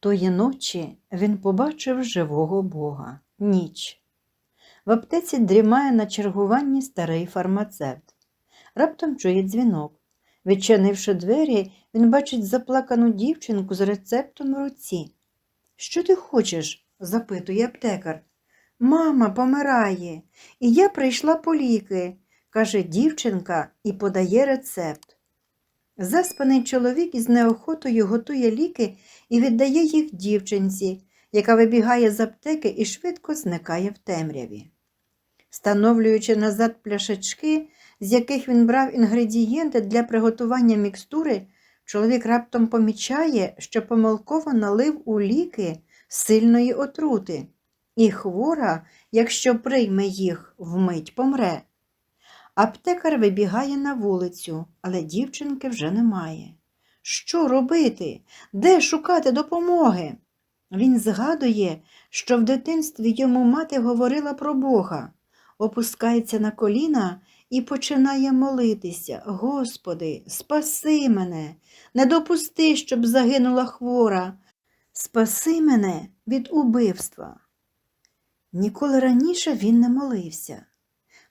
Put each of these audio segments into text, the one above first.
Тої ночі він побачив живого Бога. Ніч. В аптеці дрімає на чергуванні старий фармацевт. Раптом чує дзвінок. Відчинивши двері, він бачить заплакану дівчинку з рецептом в руці. Що ти хочеш? запитує аптекар. Мама помирає, і я прийшла по ліки, каже дівчинка і подає рецепт. Заспаний чоловік із неохотою готує ліки і віддає їх дівчинці, яка вибігає з аптеки і швидко зникає в темряві. Встановлюючи назад пляшечки, з яких він брав інгредієнти для приготування мікстури, чоловік раптом помічає, що помилково налив у ліки сильної отрути, і хвора, якщо прийме їх, вмить помре. Аптекар вибігає на вулицю, але дівчинки вже немає. Що робити? Де шукати допомоги? Він згадує, що в дитинстві йому мати говорила про Бога, опускається на коліна і починає молитися. Господи, спаси мене, не допусти, щоб загинула хвора. Спаси мене від убивства. Ніколи раніше він не молився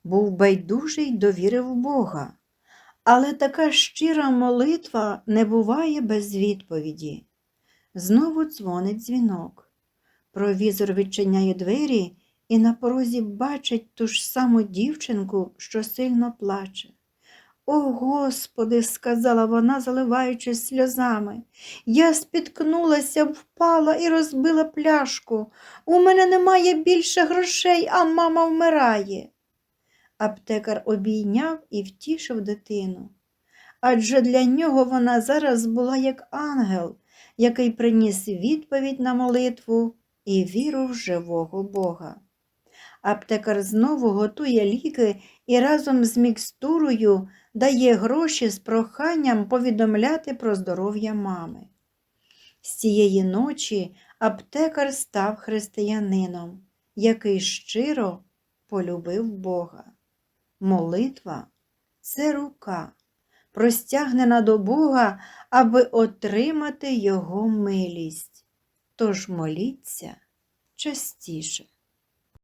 був байдужий до віри в Бога. Але така щира молитва не буває без відповіді. Знову дзвонить дзвінок. Провізор відчиняє двері і на порозі бачить ту ж саму дівчинку, що сильно плаче. О Господи, сказала вона, заливаючись сльозами, я спіткнулася, впала і розбила пляшку. У мене немає більше грошей, а мама вмирає. Аптекар обійняв і втішив дитину. Адже для нього вона зараз була як ангел, який приніс відповідь на молитву і віру в живого Бога. Аптекар знову готує ліки і разом з мікстурою дає гроші з проханням повідомляти про здоров'я мами. З цієї ночі аптекар став християнином, який щиро полюбив Бога. Молитва це рука, простягнена до Бога, аби отримати Його милість. Тож моліться частіше.